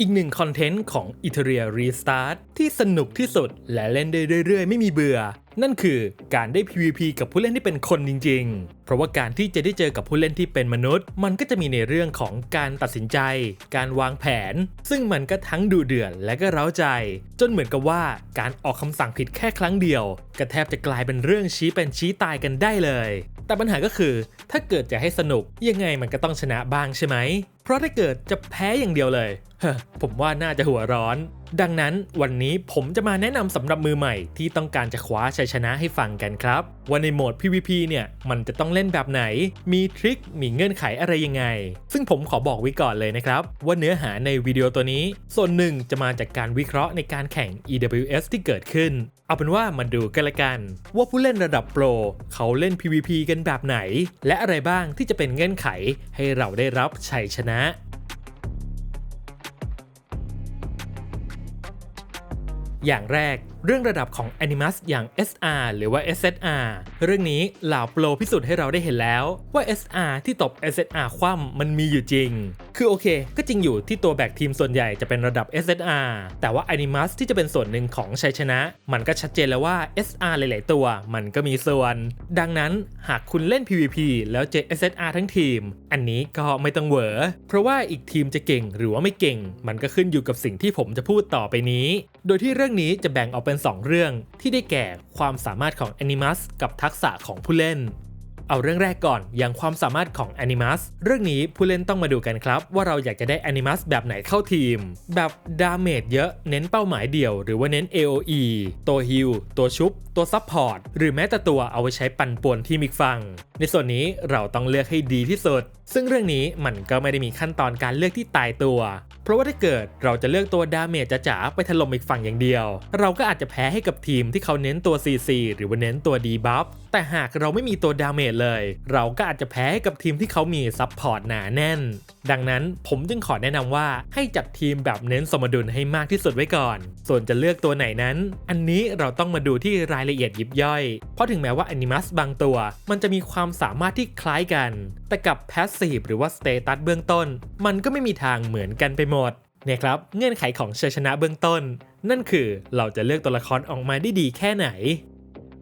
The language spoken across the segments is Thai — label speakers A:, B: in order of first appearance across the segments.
A: อีกหนึ่งคอนเทนต์ของ i t e r i a Restart ที่สนุกที่สุดและเล่นได้เรื่อยๆ ไม่มีเบื่อ นั่นคือการได้ PVP กับผู้เล่นที่เป็นคนจริง ๆ เพราะว่าการที่จะได้เจอกับผู้เล่นที่เป็นมนุษย์ มันก็จะมีในเรื่องของการตัดสินใจ การวางแผน ซึ่งมันก็ทั้งดูเดือดและก็เร้าใจ จนเหมือนกับว่าการออกคำสั่งผิดแค่ครั้งเดียวก็แทบจะกลายเป็นเรื่องชี้เป็นชี้ตายกันได้เลย แต่ปัญหาก็คือ ถ้าเกิดจะให้สนุกยังไงมันก็ต้องชนะบ้างใช่ไหม เพราะถ้าเกิดจะแพ้อย่างเดียวเลย ผมว่าน่าจะหัวร้อน ดังนั้นวันนี้ผมจะมาแนะนำสำหรับมือใหม่ที่ต้องการจะคว้าชัยชนะให้ฟังกันครับ ว่าในโหมด PVP เนี่ยมันจะต้องเล่นแบบไหน มีทริค มีเงื่อนไขอะไรยังไง ซึ่งผมขอบอกไว้ก่อนเลยนะครับ ว่าเนื้อหาในวิดีโอตัวนี้ ส่วนหนึ่งจะมาจากการวิเคราะห์ในการแข่ง EWS ที่เกิดขึ้น เอาเป็นว่ามาดูกันละกัน ว่าผู้เล่นระดับโปรเขาเล่น PVP กันแบบไหน และอะไรบ้างที่จะเป็นเงื่อนไขให้เราได้รับชัยชนะ อย่างแรก เรื่องระดับของ Animus อย่าง SR หรือว่า SSR เรื่องนี้เหล่าโปรพิสูจน์ให้เราได้เห็นแล้วว่า SR ที่ตบ SSR คว่ำมันมีอยู่จริง คือโอเค ก็จริงอยู่ที่ตัวแบกทีมส่วนใหญ่จะเป็นระดับ SSR แต่ว่า Animus ที่จะเป็นส่วนหนึ่งของชัยชนะ มันก็ชัดเจนแล้วว่า SR หลาย ๆ ตัวมันก็มีส่วน ดังนั้นหากคุณเล่น PVP แล้วเจอ SSR ทั้งทีม อันนี้ก็ไม่ต้องเหวอเพราะว่าอีกทีมจะเก่งหรือว่าไม่เก่ง มันก็ขึ้นอยู่กับสิ่งที่ผมจะพูดต่อไปนี้ โดยที่เรื่องนี้จะแบ่งออกเป็น 2 เรื่องที่ได้แก่ความสามารถของ Animus กับทักษะของผู้เล่น เอาเรื่องแรกก่อนอย่างความสามารถของ Animus เรื่องนี้ผู้เล่นต้องมาดูกันครับ ว่าเราอยากจะได้ Animus แบบไหนเข้าทีม แบบดาเมจเยอะเน้นเป้าหมายเดี่ยว หรือว่าเน้น AOE ตัวฮิลตัวชุบ ตัวซับพอร์ตหรือแม้แต่ตัวเอาไว้ใช้ปั่นป่วนที่มิกฟังในส่วนนี้เราต้องเลือกให้ดีที่สุด ซึ่งเรื่องนี้มันก็ไม่ได้มีขั้นตอนการเลือกที่ตายตัว เพราะว่าถ้าเกิดเราจะเลือกตัวดาเมจจ๋าไปถล่มอีกฝั่งอย่างเดียว เราก็อาจจะแพ้ให้กับทีมที่เขาเน้นตัว CC หรือว่าเน้นตัวดีบัฟ แต่หากเราไม่มีตัวดาเมจเลย เราก็อาจจะแพ้ให้กับทีมที่เขามีซับพอร์ตหนาแน่น ดังนั้นผมจึงขอแนะนำว่าให้จัดทีมแบบเน้นสมดุลให้มากที่สุดไว้ก่อน ส่วนจะเลือกตัวไหนนั้น อันนี้เราต้องมาดูที่รายละเอียดยิบย่อย เพราะถึงแม้ว่าอนิมัสบางตัว มันจะมีความสามารถที่คล้ายกัน แต่กับแพสซีฟหรือว่าสเตตัสเบื้องต้น มันก็ไม่มีทางเหมือนกันไปหมดเนี่ยครับเงื่อนไขของชัยชนะเบื้องต้น นั่นคือเราจะเลือกตัวละครออกมาได้ดีแค่ไหน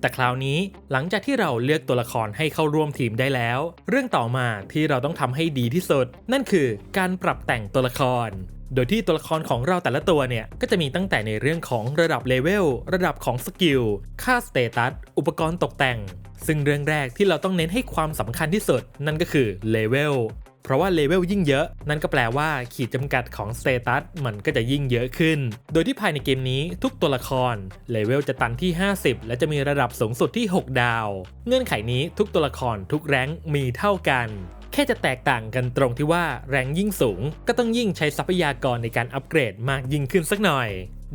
A: แต่คราวนี้หลังจากที่เราเลือกตัวละครให้เข้าร่วมทีมได้แล้ว เรื่องต่อมาที่เราต้องทำให้ดีที่สุด นั่นคือการปรับแต่งตัวละครโดยที่ตัวละครของเราแต่ละตัวเนี่ย ก็จะมีตั้งแต่ในเรื่องของระดับเลเวล ระดับของสกิล ค่าสเตตัส อุปกรณ์ตกแต่ง ซึ่งเรื่องแรกที่เราต้องเน้นให้ความสำคัญที่สุด นั่นก็คือเลเวล เพราะว่าเลเวลยิ่งเยอะ นั่นก็แปลว่าขีดจำกัดของสเตตัสมันก็จะยิ่งเยอะขึ้น โดยที่ภายในเกมนี้ทุกตัวละครเลเวลจะตันที่ 50 และจะมีระดับสูงสุดที่ 6 ดาว เงื่อนไขนี้ทุกตัวละครทุกแรงมีเท่ากันแค่จะแตกต่างกันตรงที่ว่าแรงยิ่งสูง ก็ต้องยิ่งใช้ทรัพยากรในการอัปเกรดมากยิ่งขึ้นสักหน่อย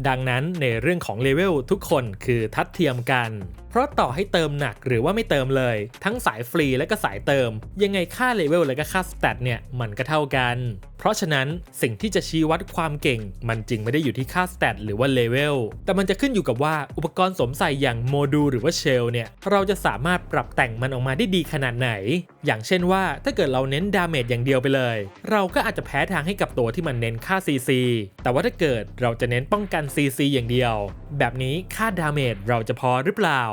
A: ดังนั้นในเรื่องของเลเวลทุกคนคือทัดเทียมกันเพราะต่อให้เติมหนักหรือว่าไม่เติมเลย ทั้งสายฟรีและก็สายเติม ยังไงค่าเลเวลและก็ค่าสแตทเนี่ยมันก็เท่ากัน เพราะฉะนั้นสิ่งที่จะชี้วัดความเก่ง มันจึงไม่ได้อยู่ที่ค่าสแตทหรือว่าเลเวลแต่มันจะขึ้นอยู่กับว่าอุปกรณ์สวมใส่อย่างโมดูลหรือว่าเชลเนี่ยเราจะสามารถปรับแต่งมันออกมาได้ดีขนาดไหน อย่างเช่นว่าถ้าเกิดเราเน้นดาเมจอย่างเดียวไปเลย เราก็อาจจะแพ้ทางให้กับตัวที่มันเน้นค่า CC แต่ว่าถ้าเกิดเราจะเน้นป้องกัน CC อย่างเดียว แบบนี้ค่าดาเมจเราจะพอหรือเปล่า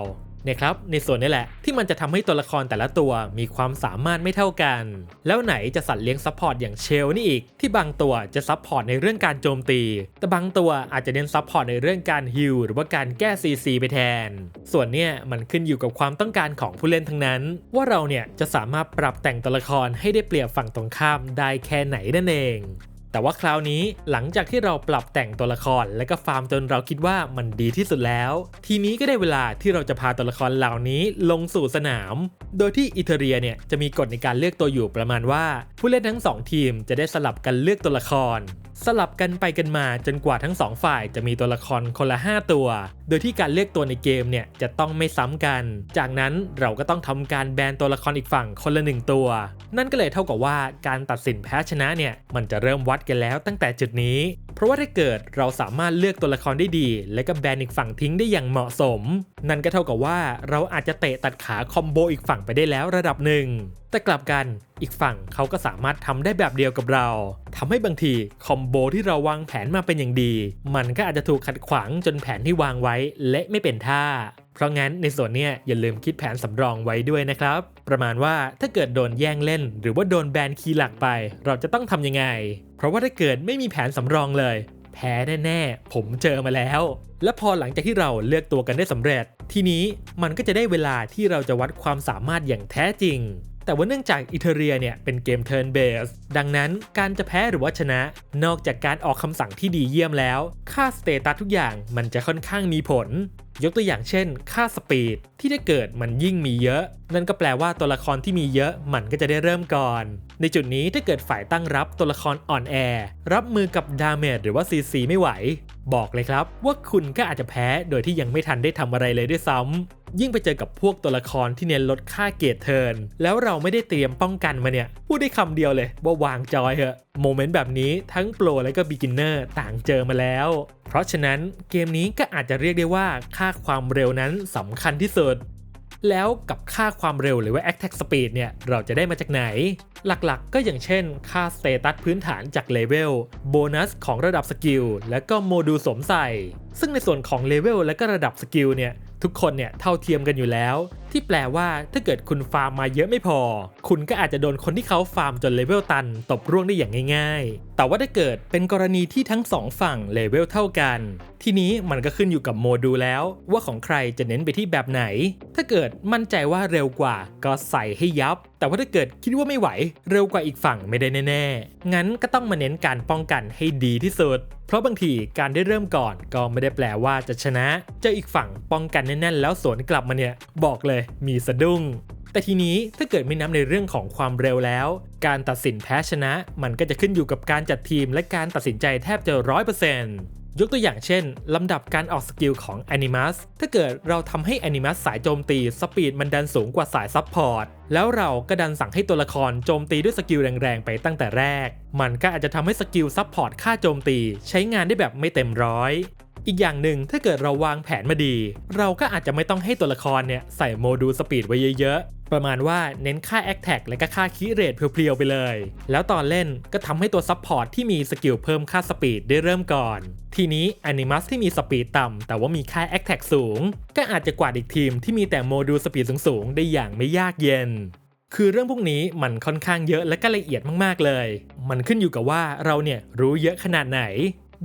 A: นี่ยครับในส่วนนี้แหละที่มันจะทำให้ตัวละครแต่ละตัวมีความสามารถไม่เท่ากัน แล้วไหนจะสัตว์เลี้ยงซัพพอร์ตอย่างเชลนี่อีก ที่บางตัวจะซัพพอร์ตในเรื่องการโจมตี แต่บางตัวอาจจะเน้นซัพพอร์ตในเรื่องการฮิลหรือว่าการแก้ CC ไปแทน ส่วนเนี่ยมันขึ้นอยู่กับความต้องการของผู้เล่นทั้งนั้น ว่าเราเนี่ยจะสามารถปรับแต่งตัวละครให้ได้เปรียบฝั่งตรงข้ามได้แค่ไหนนั่นเอง แต่ว่าคราวนี้หลังจากที่เราปรับแต่งตัวละครและก็ฟาร์มจนเราคิดว่ามันดีที่สุดแล้ว ทีนี้ก็ได้เวลาที่เราจะพาตัวละครเหล่านี้ลงสู่สนาม โดยที่อิตาเลียเนี่ยจะมีกฎในการเลือกตัวอยู่ประมาณว่า ผู้เล่นทั้ง 2 ทีมจะได้สลับกันเลือกตัวละคร สลับกันไปกันมาจนกว่าทั้งสองฝ่ายจะมีตัวละครคนละ 5 ตัว โดยที่การเลือกตัวในเกมเนี่ยจะต้องไม่ซ้ำกัน จากนั้นเราก็ต้องทำการแบนตัวละครอีกฝั่งคนละหนึ่งตัว นั่นก็เลยเท่ากับว่าการตัดสินแพ้ชนะเนี่ยมันจะเริ่มวัดกันแล้วตั้งแต่จุดนี้ เพราะว่าถ้าเกิดเราสามารถเลือกตัวละครได้ดี และก็แบนอีกฝั่งทิ้งได้อย่างเหมาะสม นั่นก็เท่ากับว่าเราอาจจะเตะตัดขาคอมโบอีกฝั่งไปได้แล้วระดับหนึ่ง แต่กลับกันอีกฝั่งเขาก็สามารถทำได้แบบเดียวกับเราทำให้บางทีคอมโบที่เราวางแผนมาเป็นอย่างดี มันก็อาจจะถูกขัดขวางจนแผนที่วางไว้เละไม่เป็นท่า เพราะงั้นในส่วนนี้อย่าลืมคิดแผนสำรองไว้ด้วยนะครับ ประมาณว่าถ้าเกิดโดนแย่งเล่น หรือว่าโดนแบนคีย์หลักไป เราจะต้องทำยังไง เพราะว่าถ้าเกิดไม่มีแผนสำรองเลย แพ้แน่ๆ ผมเจอมาแล้ว และพอหลังจากที่เราเลือกตัวกันได้สำเร็จ ทีนี้มันก็จะได้เวลาที่เราจะวัดความสามารถอย่างแท้จริง แต่ว่าเนื่องจากอิตาเลียเนี่ยเป็นเกม turn based ดังนั้นการจะแพ้หรือว่าชนะ นอกจากการออกคำสั่งที่ดีเยี่ยมแล้ว ค่าสเตตัสทุกอย่างมันจะค่อนข้างมีผล ยกตัวอย่างเช่น ค่าสปีดที่ถ้เกิดมันยิ่งมีเยอะ นั่นก็แปลว่าตัวละครที่มีเยอะมันก็จะได้เริ่มก่อน ในจุดนี้ถ้าเกิดฝ่ายตั้งรับตัวละครอ่อนแอ รับมือกับดาเมจหรือว่า CC ไม่ไหว บอกเลยครับว่าคุณก็อาจจะแพ้โดยที่ยังไม่ทันได้ทำอะไรเลยด้วยซ้ำ ยิ่งไปเจอกับพวกตัวละครที่เน้นลดค่าเกรดเทิร์นแล้วเราไม่ได้เตรียมป้องกันมาเนี่ย พูดได้คำเดียวเลยว่าวางจอยเหอะโมเมนต์แบบนี้ทั้งโปรและก็บิ๊กินเนอร์ต่างเจอมาแล้ว เพราะฉะนั้นเกมนี้ก็อาจจะเรียกได้ว่าค่าความเร็วนั้นสำคัญที่สุดแล้วกับค่าความเร็วหรือว่า attack speed เนี่ย เราจะได้มาจากไหน หลักๆก็อย่างเช่น ค่าสเตตัสพื้นฐานจากเลเวล โบนัสของระดับสกิล และก็โมดูลสวมใส่ ซึ่งในส่วนของเลเวลและก็ระดับสกิลเนี่ย ทุกคนเนี่ยเท่าเทียมกันอยู่แล้ว ที่แปลว่าถ้าเกิดคุณฟาร์มมาเยอะไม่พอ คุณก็อาจจะโดนคนที่เขาฟาร์มจนเลเวลตัน ตบร่วงได้อย่างง่าย ๆ แต่ว่าถ้าเกิดเป็นกรณีที่ทั้งสองฝั่งเลเวลเท่ากัน ทีนี้มันก็ขึ้นอยู่กับโมดูลแล้ว ว่าของใครจะเน้นไปที่แบบไหน ถ้าเกิดมั่นใจว่าเร็วกว่าก็ใส่ให้ยับ แต่ว่าถ้าเกิดคิดว่าไม่ไหว เร็วกว่าอีกฝั่งไม่ได้แน่ๆ งั้นก็ต้องมาเน้นการป้องกันให้ดีที่สุด เพราะบางทีการได้เริ่มก่อนก็ไม่ได้แปลว่าจะชนะ เจออีกฝั่งป้องกันแน่นๆ แล้วสวนกลับมาเนี่ยบอกเลยมีสะดุ้ง แต่ทีนี้ถ้าเกิดไม่นับในเรื่องของความเร็วแล้ว การตัดสินแพ้ชนะ มันก็จะขึ้นอยู่กับการจัดทีมและการตัดสินใจแทบจะร้อยเปอร์เซ็นต์ยกตัวอย่างเช่น ลำดับการออกสกิลของ Animus ถ้าเกิดเราทำให้ Animus สายโจมตีสปีดมันดันสูงกว่าสายซับพอร์ต แล้วเราก็ดันสั่งให้ตัวละครโจมตีด้วยสกิลแรงๆ ไปตั้งแต่แรก มันก็อาจจะทำให้สกิลซับพอร์ตค่าโจมตี ใช้งานได้แบบไม่เต็มร้อย อีกอย่างหนึ่งถ้าเกิดเราวางแผนมาดี เราก็อาจจะไม่ต้องให้ตัวละครเนี่ยใส่โมดูลสปีดไว้เยอะๆ ประมาณว่าเน้นค่าแอคแท็กและก็ค่าคีเรทเพียวๆไปเลย แล้วตอนเล่นก็ทำให้ตัวซับพอร์ตที่มีสกิลเพิ่มค่าสปีดได้เริ่มก่อน ทีนี้แอนิมัสที่มีสปีดต่ำแต่ว่ามีค่าแอคแท็กสูง ก็อาจจะกวาดอีกทีมที่มีแต่โมดูลสปีดสูงๆได้อย่างไม่ยากเย็นคือเรื่องพวกนี้มันค่อนข้างเยอะและก็ละเอียดมากๆเลย มันขึ้นอยู่กับว่าเราเนี่ยรู้เยอะขนาดไหน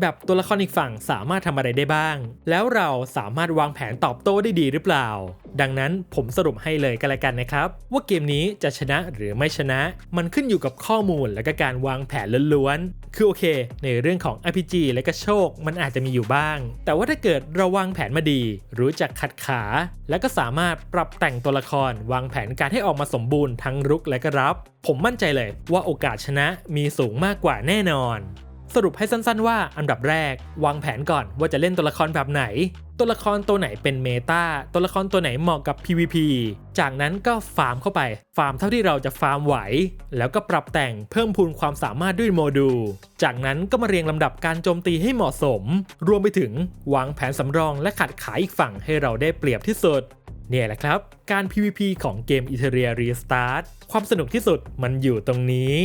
A: แบบตัวละครอีกฝั่งสามารถทำอะไรได้บ้าง แล้วเราสามารถวางแผนตอบโต้ได้ดีหรือเปล่า ดังนั้นผมสรุปให้เลยกันละกันนะครับ ว่าเกมนี้จะชนะหรือไม่ชนะ มันขึ้นอยู่กับข้อมูลและก็การวางแผนล้วนๆ คือโอเค ในเรื่องของ RPG และก็โชค มันอาจจะมีอยู่บ้าง แต่ว่าถ้าเกิดเราวางแผนมาดี รู้จักขัดขา และก็สามารถปรับแต่งตัวละคร วางแผนการให้ออกมาสมบูรณ์ทั้งรุกและก็รับ ผมมั่นใจเลยว่าโอกาสชนะมีสูงมากกว่าแน่นอน สรุปให้สั้นๆว่าอันดับแรก วางแผนก่อนว่าจะเล่นตัวละครแบบไหน ตัวละครตัวไหนเป็นเมตาตัวละครตัวไหนเหมาะกับ PVP จากนั้นก็ฟาร์มเข้าไป ฟาร์มเท่าที่เราจะฟาร์มไหว แล้วก็ปรับแต่งเพิ่มพูนความสามารถด้วยโมดูล จากนั้นก็มาเรียงลำดับการโจมตีให้เหมาะสม รวมไปถึงวางแผนสำรองและขัดขายอีกฝั่งให้เราได้เปรียบที่สุดเนี่ยแหละครับ การ PVP ของเกม i t e r i a Restart ความสนุกที่สุดมันอยู่ตรงนี้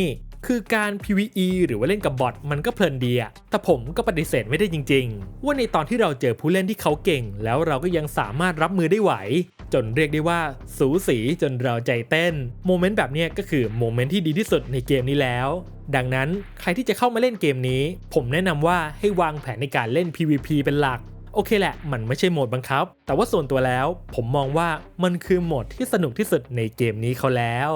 A: คือการ PVE หรือว่าเล่นกับบอทมันก็เพลินดีอะแต่ผมก็ปฏิเสธไม่ได้จริง ๆ ว่าในตอนที่เราเจอผู้เล่นที่เขาเก่ง แล้วเราก็ยังสามารถรับมือได้ไหว จนเรียกได้ว่าสูสีจนเราใจเต้น โมเมนต์แบบเนี้ยก็คือโมเมนต์ที่ดีที่สุดในเกมนี้แล้ว ดังนั้นใครที่จะเข้ามาเล่นเกมนี้ ผมแนะนำว่าให้วางแผนในการเล่น PVP เป็นหลักโอเคแหละ มันไม่ใช่โหมดบังคับ แต่ว่าส่วนตัวแล้ว ผมมองว่ามันคือโหมดที่สนุกที่สุดในเกมนี้เขาแล้ว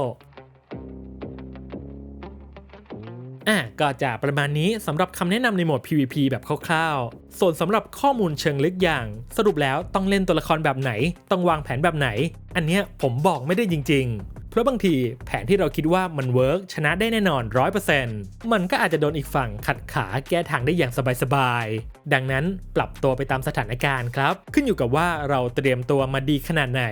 A: ก็จะประมาณนี้สำหรับคำแนะนำในโหมด PVP แบบคร่าวๆ ส่วนสำหรับข้อมูลเชิงลึกอย่าง สรุปแล้วต้องเล่นตัวละครแบบไหน ต้องวางแผนแบบไหน อันเนี้ยผมบอกไม่ได้จริง ๆ เพราะบางทีแผนที่เราคิดว่ามันเวิร์กชนะได้แน่นอน 100%มันก็อาจจะโดนอีกฝั่งขัดขาแก้ทางได้อย่างสบายๆ ดังนั้นปรับตัวไปตามสถานการณ์ครับ ขึ้นอยู่กับว่าเราเตรียมตัวมาดีขนาดไหน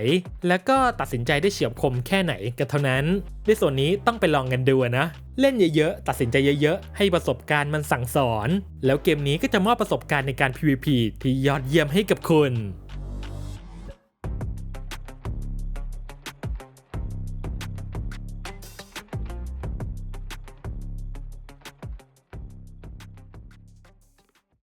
A: แล้วก็ตัดสินใจได้เฉียบคมแค่ไหนกันเท่านั้น ในส่วนนี้ต้องไปลองกันดูนะ เล่นเยอะๆ ตัดสินใจเยอะๆ ให้ประสบการณ์มันสั่งสอน แล้วเกมนี้ก็จะมอบประสบการณ์ในการ PVP ที่ยอดเยี่ยมให้กับคุณ